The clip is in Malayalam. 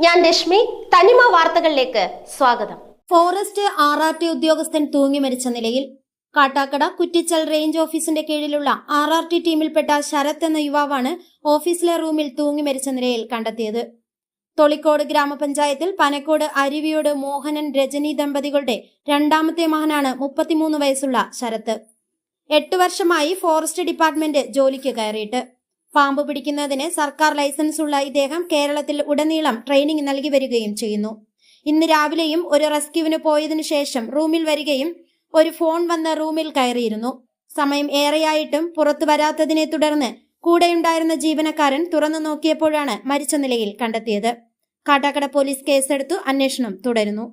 ഞാൻ രശ്മി. തനിമ വാർത്തകളിലേക്ക് സ്വാഗതം. ഫോറസ്റ്റ് ആർ ഉദ്യോഗസ്ഥൻ തൂങ്ങി മരിച്ച നിലയിൽ കാട്ടാക്കട കുറ്റിച്ചൽ റേഞ്ച് ഓഫീസിന്റെ കീഴിലുള്ള ആർ ആർ ടി ടീമിൽപ്പെട്ട ശരത് എന്ന യുവാവാണ് ഓഫീസിലെ റൂമിൽ തൂങ്ങി മരിച്ച നിലയിൽ കണ്ടെത്തിയത്. തൊളിക്കോട് ഗ്രാമപഞ്ചായത്തിൽ പനക്കോട് അരുവിയോട് മോഹനൻ രജനി ദമ്പതികളുടെ രണ്ടാമത്തെ മകനാണ് മുപ്പത്തിമൂന്ന് വയസ്സുള്ള ശരത്ത്. എട്ട് വർഷമായി ഫോറസ്റ്റ് ഡിപ്പാർട്ട്മെന്റ് ജോലിക്ക് കയറിയിട്ട്. പാമ്പ് പിടിക്കുന്നതിന് സർക്കാർ ലൈസൻസ് ഉള്ള ഇദ്ദേഹം കേരളത്തിൽ ഉടനീളം ട്രെയിനിങ് നൽകി വരികയും ചെയ്യുന്നു. ഇന്ന് രാവിലെയും ഒരു റെസ്ക്യൂവിന് പോയതിനു ശേഷം റൂമിൽ വരികയും ഒരു ഫോൺ വന്ന് റൂമിൽ കയറിയിരുന്നു. സമയം ഏറെയായിട്ടും പുറത്തു വരാത്തതിനെ തുടർന്ന് കൂടെയുണ്ടായിരുന്ന ജീവനക്കാരൻ തുറന്നു നോക്കിയപ്പോഴാണ് മരിച്ച നിലയിൽ കണ്ടെത്തിയത്. കാട്ടാക്കട പോലീസ് കേസെടുത്തു അന്വേഷണം തുടരുന്നു.